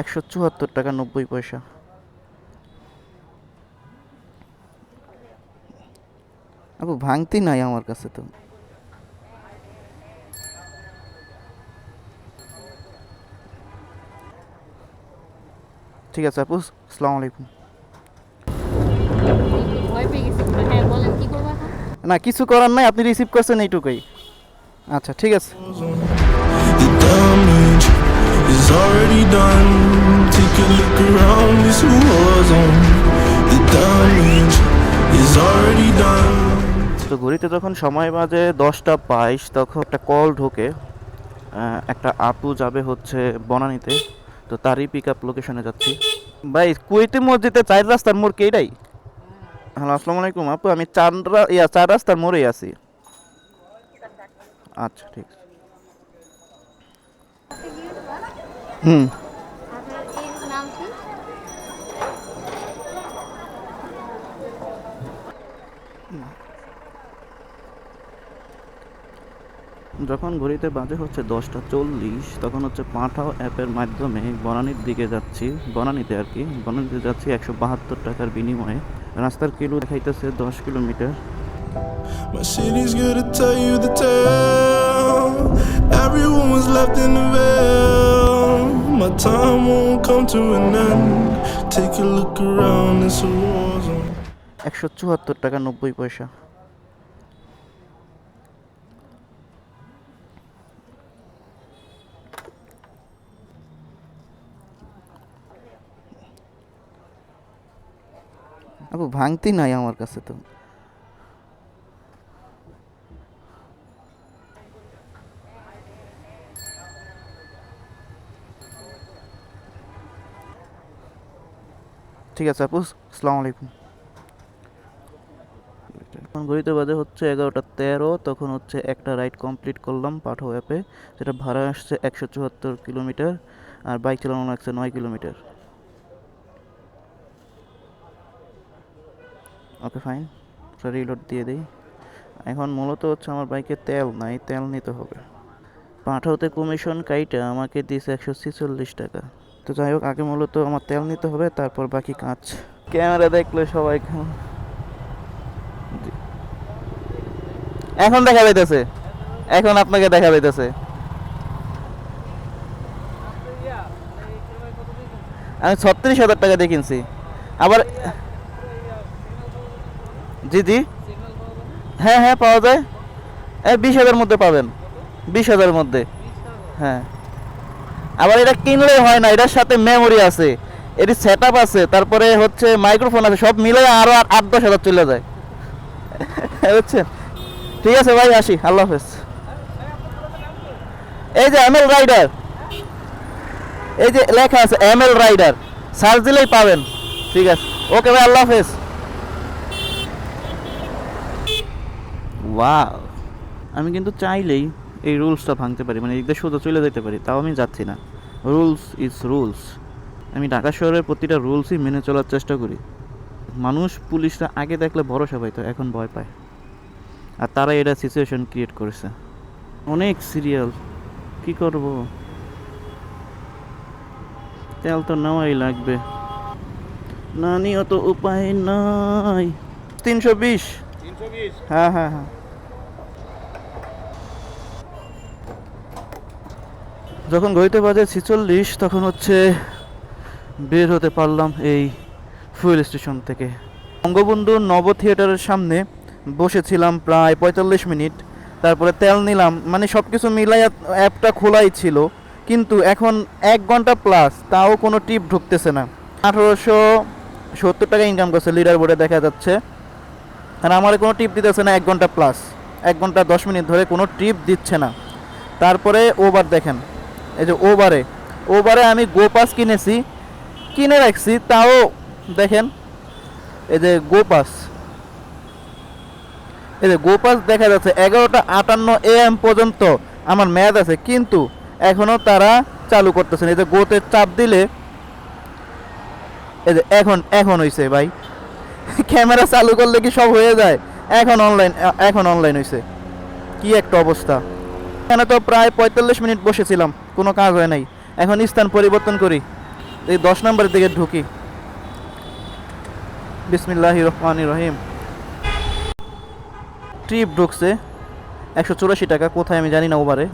একশো চুয়াত্তর টাকা নব্বই পয়সা। আপু ভাঙতি নাই আমার কাছে তো। ঠিক আছে আপু আসসালামু আলাইকুম। পুরো। হ্যাঁ বলেন কি করব এখন? না কিছু করার নাই আপনি রিসিভ করছেন এইটুকুই। আচ্ছা ঠিক আছে। Is already done. Take a look around, this war zone. The damage is already done. তো ঘড়িতে যখন সময় বাজে দশটা বাইশ তখন একটা কল ঢোকে। একটা আপু যাবে হচ্ছে বনানীতে। তো তারই পিক আপ লোকেশনে যাচ্ছি। ভাই কুয়েতি মসজিদে চার রাস্তার মোড় কে এটাই? হ্যালো আসসালামু আলাইকুম আপু। আমি চার ইয়া চার রাস্তার মোড়েই আছি। আচ্ছা ঠিক আছে। হুম যখন ঘড়িতে বাজে হচ্ছে দশটা চল্লিশ তখন হচ্ছে পাঠাও অ্যাপের মাধ্যমে বনানীর দিকে যাচ্ছি বনানীতে আর কি বনানীতে যাচ্ছি একশো বাহাত্তর টাকার বিনিময়ে রাস্তার কিলো দেখাইতেছে দশ kilometre My city's gonna tell you the tale. Everyone was left in the veil. My time won't come to an end. Take a look around, it's a war zone. একশো চুয়াত্তর টাকা নব্বই পয়সা আপু ভাঙতি নাই আমার কাছে তো ঠিক আছে আপু, আসসালামু আলাইকুম। এখন ঘড়িতে বাজে হচ্ছে এগারোটা তেরো, তখন হচ্ছে একটা রাইড কমপ্লিট করলাম পাঠো অ্যাপে, যেটা ভাড়া আসছে একশো চুয়াত্তর কিলোমিটার আর বাইক চালানো লাগছে নয় কিলোমিটার। ওকে, ফাইন। রিলোড দিয়ে দিই। এখন মূলত হচ্ছে আমার বাইকে তেল নাই, তেল নিতে হবে। পাঠাওতে কমিশন কাইটা আমাকে দিয়েছে একশো ছেচল্লিশ টাকা। তো যাই হোক, আগে মূলত আমার তেল নিতে হবে, তারপর বাকি কাজ। ক্যামেরা দেখলে সবাই এখন। দেখা যাইতেছে। এখন আপনাকে দেখা যাইতেছে। আমি ছত্রিশ হাজার টাকা দিয়ে কিনছি। আবার জি জি। হ্যাঁ হ্যাঁ পাওয়া যায়। এই বিশ হাজার মধ্যে পাবেন। বিশ হাজারের মধ্যে। হ্যাঁ। আবার এটা কিনলেই হয় না, এটার সাথে মেমোরি আছে, এটি সেট আছে, তারপরে হচ্ছে মাইক্রোফোন আছে, সব মিলে আরও আট দশ হাজার চলে যায়। বুঝছেন? ঠিক আছে ভাই, আসি, আল্লাহ হাফেজ। এই যে এম এল রাইডার এই যে লেখা আছে এম এল রাইডার সার্চ দিলেই পাবেন। ঠিক আছে, ওকে ভাই, আল্লাহ হাফেজ। ওয়াও আমি কিন্তু চাইলেই এই রুলসটা ভাঙতে পারি মানে এদিকে সোজা চলে যেতে পারি, তাও আমি যাচ্ছি না। রুলস ইজ রুলস আমি ঢাকা শহরের প্রতিটা রুলসই মেনে চলার চেষ্টা করি। মানুষ পুলিশরা আগে দেখলে ভরসা পাইতো এখন ভয় পায়। আর তারা এটা সিচুয়েশন ক্রিয়েট করেছে। অনেক সিরিয়াল কি করব? তেল তো নেওয়াই লাগবে। না নিও তো উপায় নাই। তিনশো বিশ? হ্যাঁ হ্যাঁ হ্যাঁ। যখন ঘড়িতে বাজে ছিচল্লিশ, তখন হচ্ছে বের হতে পারলাম এই ফুয়েল স্টেশন থেকে। বঙ্গবন্ধু নব থিয়েটারের সামনে বসেছিলাম প্রায় পঁয়তাল্লিশ মিনিট। তারপরে তেল নিলাম মানে সব কিছু মিলাই অ্যাপটা খোলাই ছিল। কিন্তু এখন এক ঘণ্টা প্লাস তাও কোনো টিপ ঢুকতেছে না। আঠারোশো সত্তর টাকা ইনকাম করছে লিডার বোর্ডে দেখা যাচ্ছে। আর আমার কোনো টিপ দিতেছে না, এক ঘণ্টা প্লাস এক ঘণ্টা দশ মিনিট ধরে কোনো টিপ দিচ্ছে না। তারপরে ওভার দেখেন এই যে ওভারে। ওভারে আমি গো পাস কিনেছি, কিনে রাখছি, তাও দেখেন, এই যে গো পাস এই যে গো পাস দেখা যাচ্ছে এগারোটা আটান্ন এম পর্যন্ত আমার ম্যাচ আছে, কিন্তু এখনও তারা চালু করতেছেন এই যে গোতে চাপ দিলে, এই যে এখন এখন হইছে ভাই। ক্যামেরা চালু করলে কি সব হয়ে যায়? এখন অনলাইন এখন অনলাইন হয়েছে কি একটা অবস্থা। এখানে তো প্রায় পঁয়তাল্লিশ মিনিট বসেছিলাম, কোনো কাজ হয় নাই। এখন স্থান পরিবর্তন করি। এই দশ নম্বরের দিকে ঢুকি। বিসমিল্লাহ রহমান রহিম। ট্রিপ ঢুকছে। একশো চুরাশি টাকা, কোথায় আমি জানি না ওবারে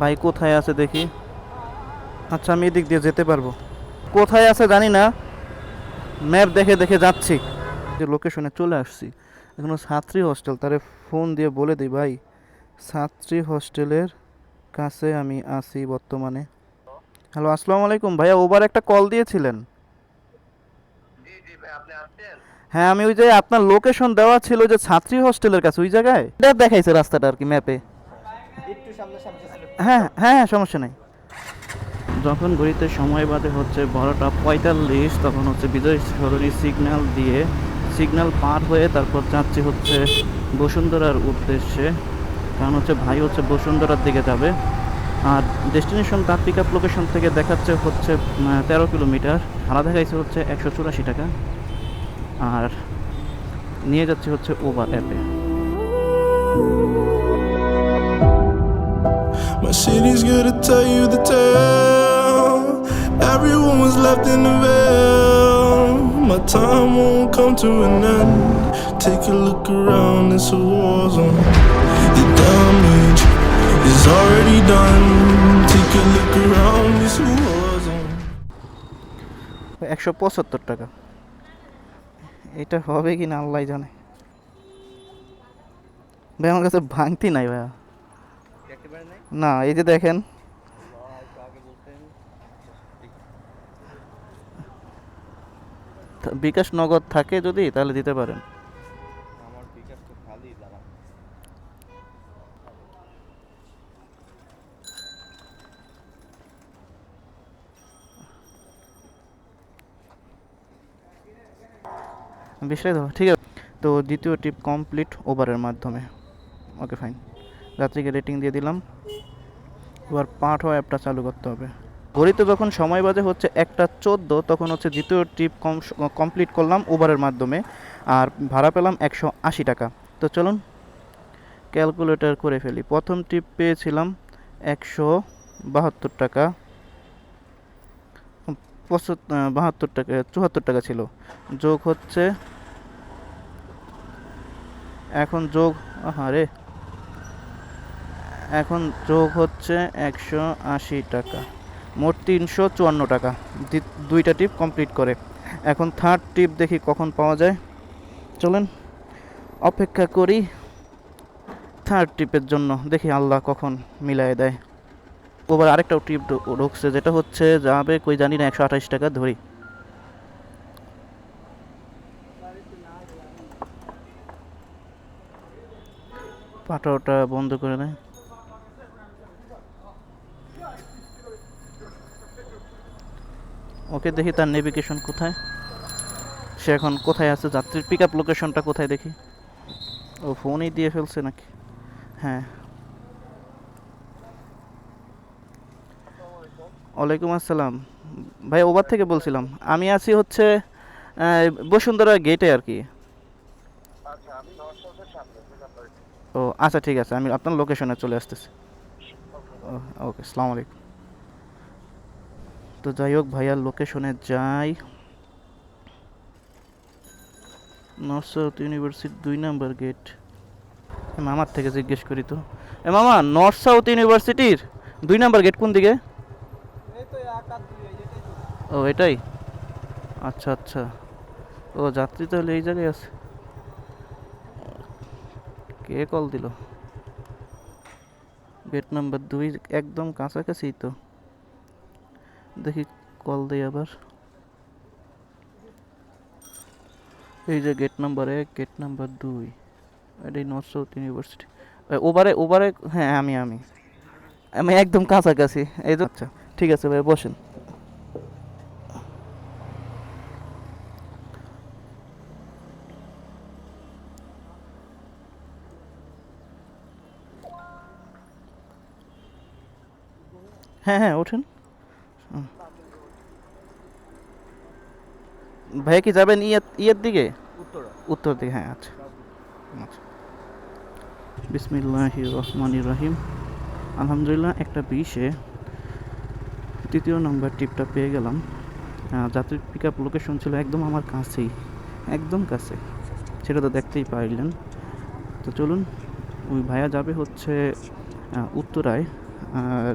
ভাই কোথায় আছে দেখি। আচ্ছা আমি এদিক দিয়ে যেতে পারব। কোথায় আছে জানি না। ম্যাপ দেখে দেখে যাচ্ছি। যে লোকেশনে চলে আসছি। এখনও ছাত্রী হোস্টেল তারে ফোন দিয়ে বলে দিই, ভাই। ছাত্রী হোস্টেলের কাছে আমি আছি বর্তমানে। হ্যালো আসসালামু আলাইকুম। ভাইয়া ওবার একটা কল দিয়েছিলেন। হ্যাঁ আমি ওই যে আপনার লোকেশন দেওয়া ছিল যে ছাত্রী হোস্টেলের কাছে ওই জায়গায়? এটা দেখাইছে রাস্তাটা আর কি ম্যাপে হ্যাঁ হ্যাঁ হ্যাঁ সমস্যা নেই। যখন ঘড়িতে সময় বাদে হচ্ছে বারোটা পঁয়তাল্লিশ তখন হচ্ছে বিজয় সরণি সিগন্যাল দিয়ে সিগন্যাল পার হয়ে তারপর যাচ্ছি হচ্ছে বসুন্ধরার উদ্দেশ্যে। কারণ হচ্ছে ভাই হচ্ছে বসুন্ধরার দিকে যাবে আর ডেস্টিনেশন তার পিক আপ লোকেশন থেকে দেখাচ্ছে হচ্ছে তেরো কিলোমিটার ভাড়া দেখাইছে হচ্ছে একশো চুরাশি টাকা আর নিয়ে যাচ্ছে হচ্ছে ওবার অ্যাপে My city's gonna tell you the tale. Everyone was left in the veil. My time won't come to an end. Take a look around, it's a war zone. একশো পঁচাত্তর টাকা। এটা হবে কি না আল্লাহ জানে। ভাই, আমার কাছে ভাঙতি নাই ভাইয়া। না, এই যে দেখেন। বিকাশ নগদ থাকে যদি, তাহলে দিতে পারেন। বিষয় তো? ঠিক আছে। তো দ্বিতীয় ট্রিপ কমপ্লিট ওভারের মাধ্যমে। ওকে ফাইন যাত্রীকে রেটিং দিয়ে দিলাম। এবার পাঠ হওয়া অ্যাপটা চালু করতে হবে। ঘড়িতে যখন সময় বাজে হচ্ছে একটা চোদ্দ, তখন হচ্ছে দ্বিতীয় ট্রিপ কম কমপ্লিট করলাম উবারের মাধ্যমে। আর ভাড়া পেলাম একশো আশি টাকা। তো চলুন ক্যালকুলেটর করে ফেলি। প্রথম ট্রিপ পেয়েছিলাম একশো বাহাত্তর টাকা। পঁচাত্তর বাহাত্তর টাকা, চুয়াত্তর টাকা ছিল। যোগ হচ্ছে, এখন যোগ আরে এখন যোগ হচ্ছে একশো আশি টাকা। মোট তিনশো চুয়ান্ন টাকা। দুইটা টিপ কমপ্লিট করে। এখন থার্ড টিপ দেখি কখন পাওয়া যায়। চলেন, অপেক্ষা করি থার্ড টিপের জন্য। দেখি আল্লাহ কখন মিলাই দেয়। ওবার আরেকটা ট্রিপ ঢুকছে, যেটা হচ্ছে যাবে কই জানি না, একশো আঠাশ টাকা ধরি পাঠাওটা বন্ধ করে দেয় ওকে দেখি তার নেভিগেশন কোথায়। সে এখন কোথায় আছে? যাত্রীর পিক আপ লোকেশনটা কোথায় দেখি। ও ফোনই দিয়ে ফেলছে নাকি? হ্যাঁ ওয়ালাইকুম আসসালাম। ভাই ওবার থেকে বলছিলাম আমি আছি হচ্ছে বসুন্ধরা গেটে আর কি। ও আচ্ছা ঠিক আছে আমি আপনার লোকেশনে চলে আসতেছি। ওকে আসসালামু আলাইকুম। তো যাই হোক ভাইয়ার লোকেশনে যাই। নর্থ সাউথ ইউনিভার্সিটি দুই নাম্বার গেট মামার থেকে জিজ্ঞেস করি তো। এ মামা নর্থ সাউথ ইউনিভার্সিটির দুই নাম্বার গেট কোন দিকে? ও, এটাই? আচ্ছা আচ্ছা। ও, যাত্রী তাহলে এই জায়গায় আছে। কে কল দিল? গেট নাম্বার দুই একদম কাছাকাছি তো। দেখি কল দেই আবার। এই যে গেট নাম্বার এক, গেট নাম্বার দুই। এটাই নর্থ সাউথ ইউনিভার্সিটি ওবারে ওভারে হ্যাঁ আমি আমি। আমি একদম কাছাকাছি। এই তো আচ্ছা ঠিক আছে ভাই, বসেন। হ্যাঁ হ্যাঁ ওঠেন। ভাইয়া কি যাবেন ইয়ের ইয়ের দিকে? উত্তর। দিকে হ্যাঁ আচ্ছা। আচ্ছা। বিসমিল্লাহ রহমান রহিম। আলহামদুলিল্লাহ একটা বিশে তৃতীয় নম্বর টিপটা পেয়ে গেলাম। যাত্রী পিক আপ লোকেশন ছিল একদম আমার কাছেই একদম কাছে। সেটা তো দেখতেই পারলেন তো চলুন ওই ভাইয়া যাবে হচ্ছে উত্তরায়।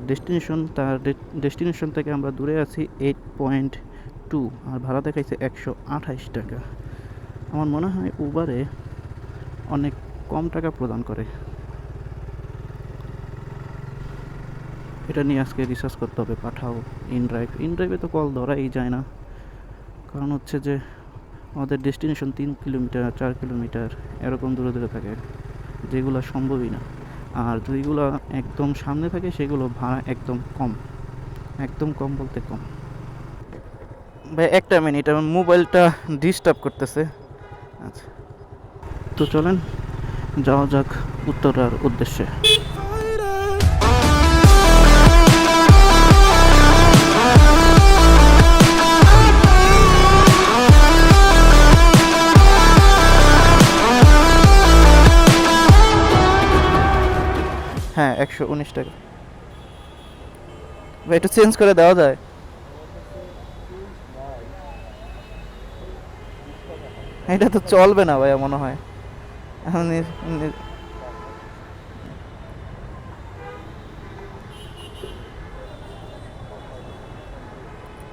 ডেস্টিনেশন তার ডেস্টিনেশন থেকে আমরা দূরে আছি এইট পয়েন্ট টু আর ভাড়া দেখাইছে একশো আঠাইশ টাকা। আমার মনে হয় উবারে অনেক কম টাকা প্রদান করে। এটা নিয়ে আজকে রিসার্চ করতে হবে, পাঠাও ইনড্রাইভ ইনড্রাইভে তো কল ধরাই যায় না। কারণ হচ্ছে যে আমাদের ডেস্টিনেশন তিন কিলোমিটার, চার কিলোমিটার, এরকম দূরে দূরে থাকে, যেগুলো সম্ভবই না। আর যেগুলো একদম সামনে থাকে, সেগুলো ভাড়া একদম কম। একদম কম বলতে কম। ভাই, একটা মিনিট আমার মোবাইলটা ডিস্টার্ব করতেছে। আচ্ছা। তো চলেন, যাওয়া যাক উত্তরার উদ্দেশ্যে। হ্যাঁ একশো উনিশ টাকা। ভাই, একটু চেঞ্জ করে দেওয়া যায়। এটা তো চলবে না ভাইয়া, মনে হয়।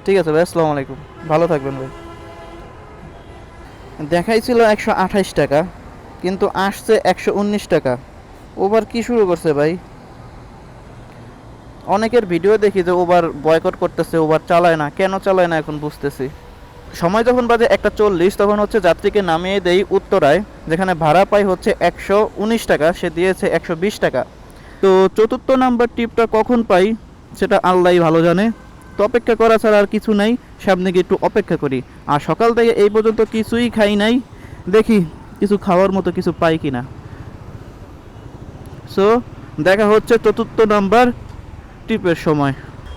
ঠিক আছে ভাই, আসসালামু আলাইকুম। ভালো থাকবেন ভাই। দেখাইছিল একশো আঠাইশ টাকা, কিন্তু আসছে একশো উনিশ টাকা। ওভার কি শুরু করছে ভাই? অনেকের ভিডিও দেখি যে ওভার বয়কট করতেছে ওভার চালায় না। কেন চালায় না এখন বুঝতেছি। সময় যখন বাজে একটা চল্লিশ, তখন হচ্ছে যাত্রীকে নামিয়ে দেই উত্তরায়, যেখানে ভাড়া পাই হচ্ছে একশো উনিশ টাকা, সে দিয়েছে একশো বিশ টাকা। তো চতুর্থ নাম্বার টিপটা কখন পাই, সেটা আল্লাহ ভালো জানে। তো অপেক্ষা করা ছাড়া আর কিছু নাই, সামনে গিয়ে একটু অপেক্ষা করি। আর সকাল থেকে এই পর্যন্ত কিছুই খাই নাই, দেখি কিছু খাওয়ার মতো কিছু পাই কিনা। সো দেখা হচ্ছে চতুর্থ নাম্বার ট্রিপের সময়।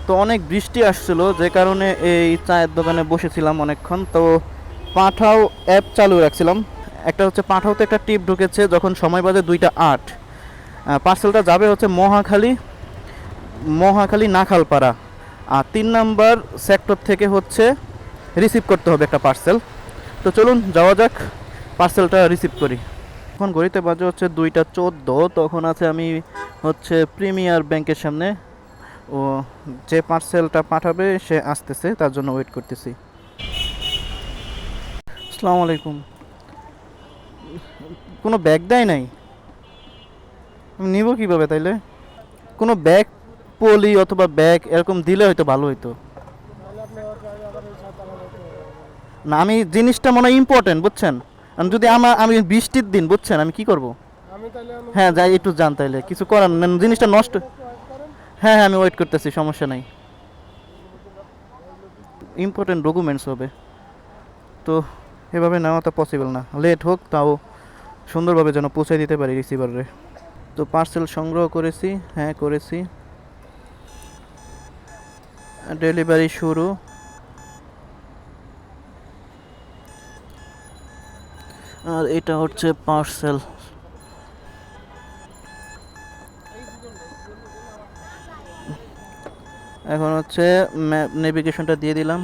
তো অনেক বৃষ্টি আসছিল, যে কারণে এই চায়ের দোকানে বসেছিলাম অনেকক্ষণ। তো পাঠাও অ্যাপ চালু রাখছিলাম। একটা হচ্ছে পাঠাওতে একটা টিপ ঢুকেছে, যখন সময় বাজে দুইটা আট। পার্সেলটা যাবে হচ্ছে মহাখালী মহাখালী নাখালপাড়া। আর তিন নাম্বার সেক্টর থেকে হচ্ছে রিসিভ করতে হবে একটা পার্সেল তো চলুন, যাওয়া যাক পার্সেলটা রিসিভ করি। এখন ঘড়িতে বাজে হচ্ছে দুইটা চোদ্দ, তখন আছে আমি হচ্ছে প্রিমিয়ার ব্যাংকের সামনে, ও যে পার্সেলটা পাঠাবে সে আসতেছে, তার জন্য ওয়েট করতেছি। আসসালামু আলাইকুম। কোনো ব্যাগ দেয় নাই? আমি নিব কীভাবে তাইলে? কোনো ব্যাগ পলি অথবা ব্যাগ এরকম দিলে হয়তো ভালো হইতো। না, আমি জিনিসটা মনে হয় ইম্পর্টেন্ট বুঝছেন? যদি আমার আমি বৃষ্টির দিন বুঝছেন আমি কি করব? হ্যাঁ যাই একটু যান তাইলে। কিছু করার নেই, জিনিসটা নষ্ট হ্যাঁ হ্যাঁ আমি ওয়েট করতেছি সমস্যা নাই। ইম্পর্টেন্ট ডকুমেন্টস হবে। তো এভাবে নেওয়া তো পসিবল না। লেট হোক তাও সুন্দরভাবে যেন পৌঁছে দিতে পারি রিসিভারে তো পার্সেল সংগ্রহ করেছি হ্যাঁ করেছি। ডেলিভারি শুরু। আর এটা হচ্ছে পার্সেল এখন হচ্ছে ম্যাপ নেভিগেশনটা দিয়ে দিলাম।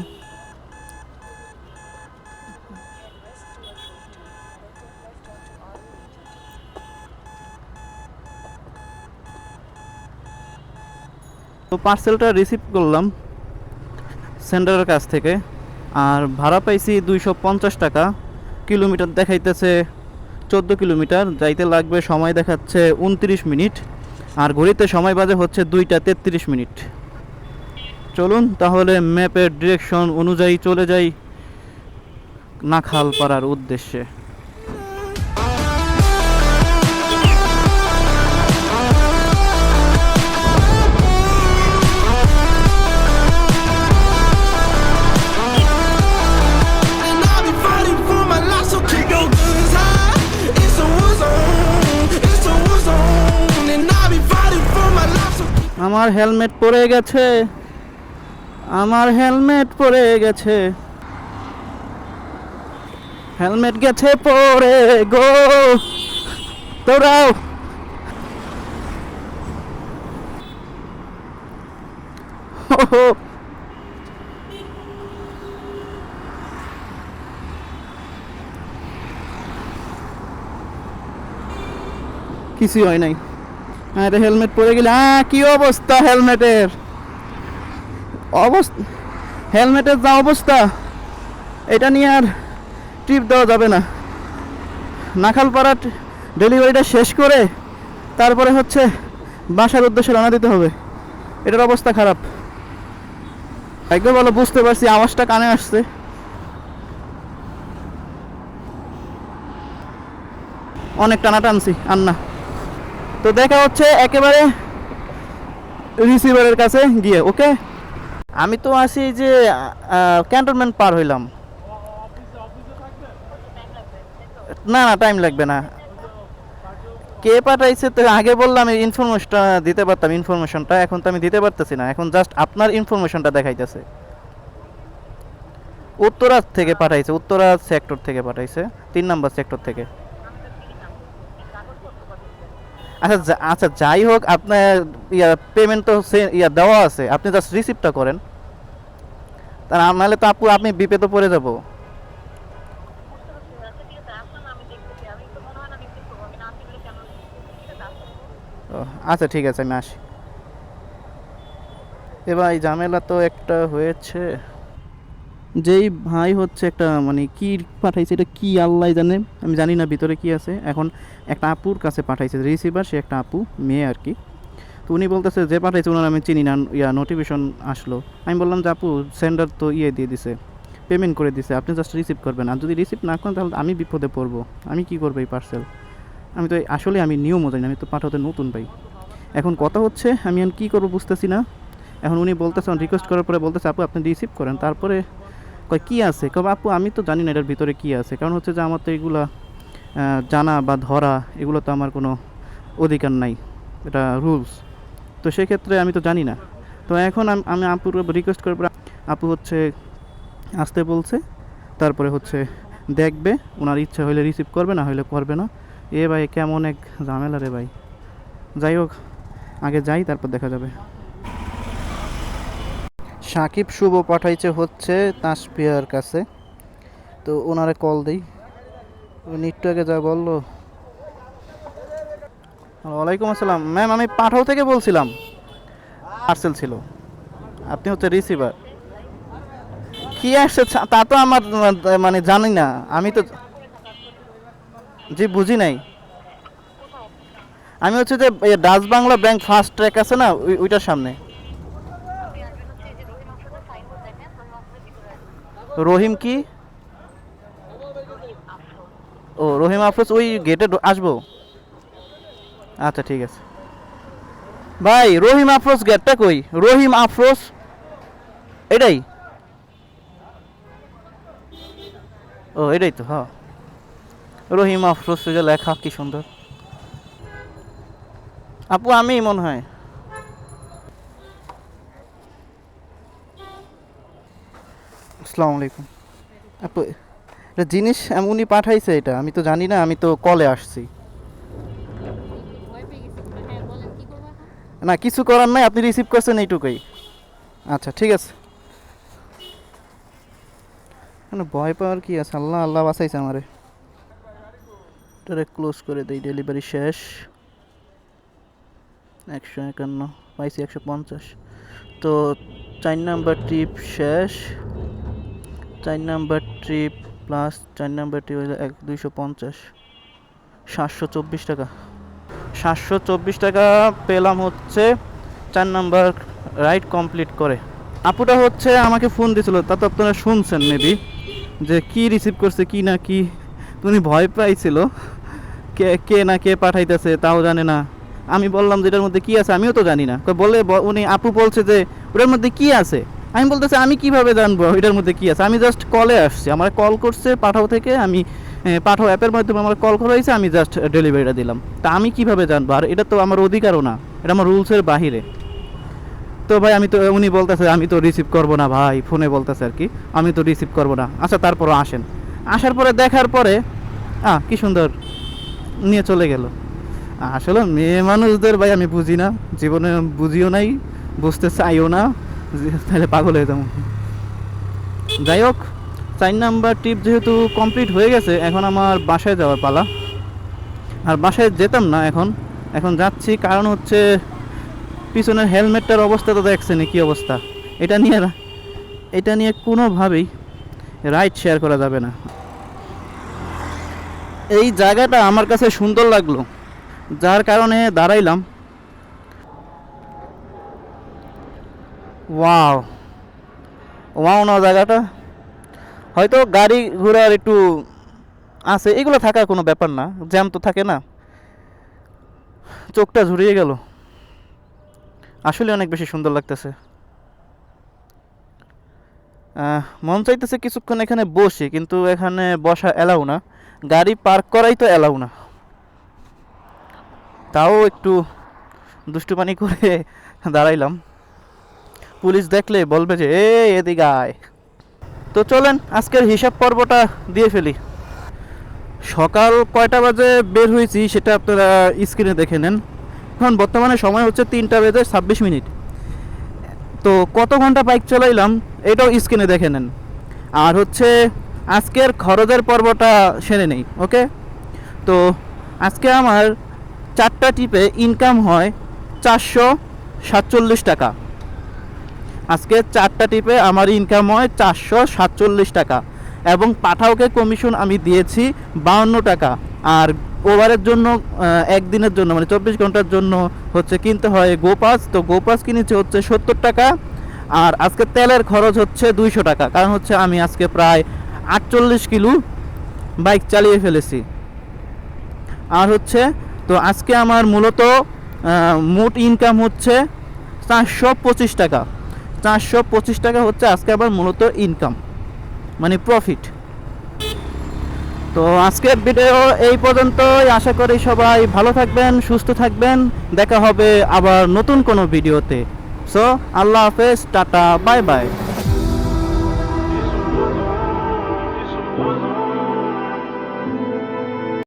তো পার্সেলটা রিসিভ করলাম সেন্টারের কাছ থেকে। আর ভাড়া পাইছি দুইশো পঞ্চাশ টাকা। কিলোমিটার দেখাইতেছে, চোদ্দ কিলোমিটার। যাইতে লাগবে, সময় দেখাচ্ছে উনত্রিশ মিনিট। আর ঘড়িতে সময় বাজে হচ্ছে দুইটা তেত্রিশ মিনিট। চলুন তাহলে ম্যাপের ডিরেকশন অনুযায়ী চলে যাই নাখালপাড়ার উদ্দেশ্যে। আমার হেলমেট পরে গেছে। আমার হেলমেট পরে গেছে। হেলমেট গেছে পরে গো। তোরাও কিছুই হয় নাই। আরে হেলমেট পরে গেলে হ্যাঁ কি অবস্থা হেলমেটের? অবস্থা, হেলমেটের যা অবস্থা, এটা নিয়ে আর ট্রিপ দেওয়া যাবে না। নাখালপাড়া ডেলিভারিটা শেষ করে তারপরে হচ্ছে বাসার উদ্দেশ্যে রানা দিতে হবে। এটার অবস্থা খারাপ। একবার বলো বুঝতে পারছি, আওয়াজটা কানে আসছে। অনেক টানা টানছি আর না। তো দেখা হচ্ছে একেবারে রিসিভারের কাছে গিয়ে ওকে আমি তো আসি যে ক্যান্টনমেন্ট পার হইলাম। না না টাইম লাগবে না। কে পাঠাইছে তো আগে বললাম ইনফরমেশনটা দিতে পারতাম ইনফরমেশনটা এখন তো আমি দিতে পারতেছি না। এখন জাস্ট আপনার ইনফরমেশনটা দেখাইতেছে। উত্তরা থেকে পাঠাইছে, উত্তরা সেক্টর থেকে পাঠাইছে, তিন নাম্বার সেক্টর থেকে। আচ্ছা আচ্ছা যাই হোক, আপনার, ইয়া পেমেন্ট তো ইয়া, দেওয়া আছে। আপনি জাস্ট রিসিপ্টটা করেন। তা নাহলে তো আপু আপনি বিপদে পড়ে যাব। আচ্ছা ঠিক আছে, আমি আসি। এবার এই ঝামেলা তো একটা হয়েছে। যেই ভাই হচ্ছে একটা মানে কি পাঠাইছে, এটা কি আল্লাহ জানে, আমি জানি না ভিতরে কি আছে। এখন একটা আপুর কাছে পাঠাইছে রিসিভার সে একটা আপু, মেয়ে আর কি। তো উনি বলতেছে, যে পাঠাইছে ওনার আমি চিনি না, ইয়া নোটিফিকেশন আসলো। আমি বললাম, যে আপু সেন্ডার তো ইয়ে দিয়ে দিছে পেমেন্ট করে দিছে, আপনি জাস্ট রিসিভ করবেন। আর যদি রিসিভ না করেন, তাহলে আমি বিপদে পড়ব। আমি কি করব এই পার্সেল আমি তো, আসলে আমি নিয়মও জানি আমি তো পাঠাতে নতুন পাই এখন কথা হচ্ছে, আমি এখন কী করব বুঝতেছি না। এখন উনি বলতেছেন রিকোয়েস্ট করার পরে বলতেছে, আপু, আপনি রিসিভ করেন। তারপরে কয়, কী আছে? কবে আপু আমি তো জানি না এটার ভিতরে কী আছে। কারণ হচ্ছে যে আমার তো এগুলা জানা বা ধরা, এগুলো তো আমার কোনো অধিকার নাই। এটা রুলস তো সেক্ষেত্রে আমি তো জানি না। তো এখন আমি আপুর রিকোয়েস্ট পরে আপু হচ্ছে আসতে বলছে, তারপরে হচ্ছে দেখবে ওনার ইচ্ছা হইলে রিসিভ করবে, না হইলে করবে না। এ ভাই, কেমন এক ঝামেলা রে ভাই। যাই হোক, আগে যাই, তারপর দেখা যাবে। সাকিব শুভ পাঠাইছে হচ্ছে তাসপিয়ার কাছে। তো ওনারে কল দিই। আগে যা বলল। ওয়ালাইকুম আসসালাম। ম্যাম আমি পাঠাও থেকে বলছিলাম। পার্সেল ছিল। আপনি হচ্ছে রিসিভার কি আসছে? তা তো আমার মানে জানি না। আমি তো, জি, বুঝি নাই। আমি হচ্ছে যে Dutch Bangla bank fast track আছে না? ওই- ওইটার সামনে। রহিম কি? ও, রহিম আফরোজ ওই গেটে আসব? আচ্ছা ঠিক আছে। ভাই, রহিম আফরোজ গেটটা কই? রহিম আফরোজ? এটাই? ও, এটাই তো হ্যাঁ। রহিম আফরোজ লেখা, কি সুন্দর। আপু আমি মনে হয়। আসসালামু আলাইকুম। আপু এটা জিনিস এমনই পাঠাইছে এটা, আমি তো জানি না, আমি তো কলে আসছি। না, কিছু করার নাই, আপনি রিসিভ করছেন এইটুকুই। আচ্ছা ঠিক আছে। মানে ভয় পাওয়ার কি আছে? আল্লাহ আল্লাহ বাঁচাইছে আমারে। এটারে ক্লোজ করে দেই ডেলিভারি শেষ। একশো একান্ন, পাইছি একশো পঞ্চাশ। তো চার নাম্বার টিপ শেষ। চার নাম্বার ট্রিপ প্লাস চার নাম্বার ট্রিপ হইল এক, দুইশো পঞ্চাশ। সাতশো চব্বিশ টাকা। সাতশো চব্বিশ টাকা পেলাম হচ্ছে চার নাম্বার রাইড কমপ্লিট করে। আপুটা হচ্ছে আমাকে ফোন দিছিল, তা তো আপনারা শুনছেন মেবি যে কি রিসিভ করছে, কি না কি তুমি ভয় পাইছিল। কে কে না কে পাঠাইতেছে, তাও জানে না। আমি বললাম যে, এটার মধ্যে কি আছে? আমিও তো জানি না। বলে উনি, আপু বলছে যে, ওটার মধ্যে কি আছে? আমি বলতেছি, আমি কীভাবে জানব এটার মধ্যে কি আছে? আমি জাস্ট কলে আসছি। আমার কল করছে পাঠাও থেকে, আমি পাঠাও অ্যাপের মাধ্যমে আমার কল করা হয়েছে, আমি জাস্ট ডেলিভারিটা দিলাম। তা আমি কীভাবে জানব? আর এটা তো আমার অধিকারও না, এটা আমার রুলসের বাহিরে। তো ভাই, আমি তো, উনি বলতেছে, আমি তো রিসিভ করব না ভাই, ফোনে বলতেছে আর কি, আমি তো রিসিভ করব না। আচ্ছা তারপরও আসেন। আসার পরে দেখার পরে, আহ, কি সুন্দর, নিয়ে চলে গেল। আসলে মেয়ে মানুষদের ভাই, আমি বুঝি না, জীবনে বুঝিও নাই, বুঝতে চাইও না। তাহলে পাগল হয়ে যাব। যাই হোক, চার নাম্বার টিপ যেহেতু কমপ্লিট হয়ে গেছে, এখন আমার বাসায় যাওয়ার পালা। আর বাসায় যেতাম না এখন। এখন যাচ্ছি, কারণ হচ্ছে পিছনের হেলমেটটার অবস্থা তো দেখছেন কি অবস্থা। এটা নিয়ে এটা নিয়ে কোনোভাবেই রাইড শেয়ার করা যাবে না। এই জায়গাটা আমার কাছে সুন্দর লাগল। যার কারণে দাঁড়াইলাম। ওয়াও ওয়াও না জায়গাটা। হয়তো গাড়ি ঘোড়ার একটু আছে, এগুলো থাকার কোনো ব্যাপার না, জ্যাম তো থাকে না। চোখটা ঝুরিয়ে গেল। আসলে অনেক বেশি সুন্দর লাগতেছে। মন চাইতেছে কিছুক্ষণ এখানে বসে, কিন্তু এখানে বসা এলাও না। গাড়ি পার্ক করাই তো এলাও না। তাও একটু দুষ্টুপানি করে দাঁড়াইলাম। পুলিশ দেখলে বলবে যে এ এদিকে আয়। তো চলেন, আজকের হিসাব পর্বটা দিয়ে ফেলি। সকাল কয়টা বাজে বের হয়েছি সেটা আপনারা স্ক্রিনে দেখে নেন। এখন বর্তমানে সময় হচ্ছে তিনটা বেজে ছাব্বিশ মিনিট। তো কত ঘণ্টা বাইক চালাইলাম এটাও স্ক্রিনে দেখে নেন। আর হচ্ছে আজকের খরচের পর্বটা সেরে নেই ওকে তো আজকে আমার চারটা টিপে ইনকাম হয় চারশো সাতচল্লিশ টাকা। আজকে চারটা টিপে আমার ইনকাম হয় চারশো সাতচল্লিশ টাকা এবং পাঠাওকে কমিশন আমি দিয়েছি বাউন্ন টাকা। আর ওভারের জন্য একদিনের জন্য মানে চব্বিশ ঘণ্টার জন্য হচ্ছে কিনতে হয় গোপাস। তো গোপাস কিনেছে হচ্ছে সত্তর টাকা। আর আজকে তেলের খরচ হচ্ছে দুইশো টাকা। কারণ হচ্ছে আমি আজকে প্রায় আটচল্লিশ কিলো বাইক চালিয়ে ফেলেছি। আর হচ্ছে, তো আজকে আমার মূলত মোট ইনকাম হচ্ছে চারশো পঁচিশ টাকা। চারশো পঁচিশ টাকা হচ্ছে আজকে আবার মূলত ইনকাম মানে প্রফিট তো আজকের ভিডিও এই পর্যন্তই। আশা করি সবাই ভালো থাকবেন, সুস্থ থাকবেন। দেখা হবে আবার নতুন কোনো ভিডিওতে সো আল্লাহ হাফেজ, টাটা বাই বাই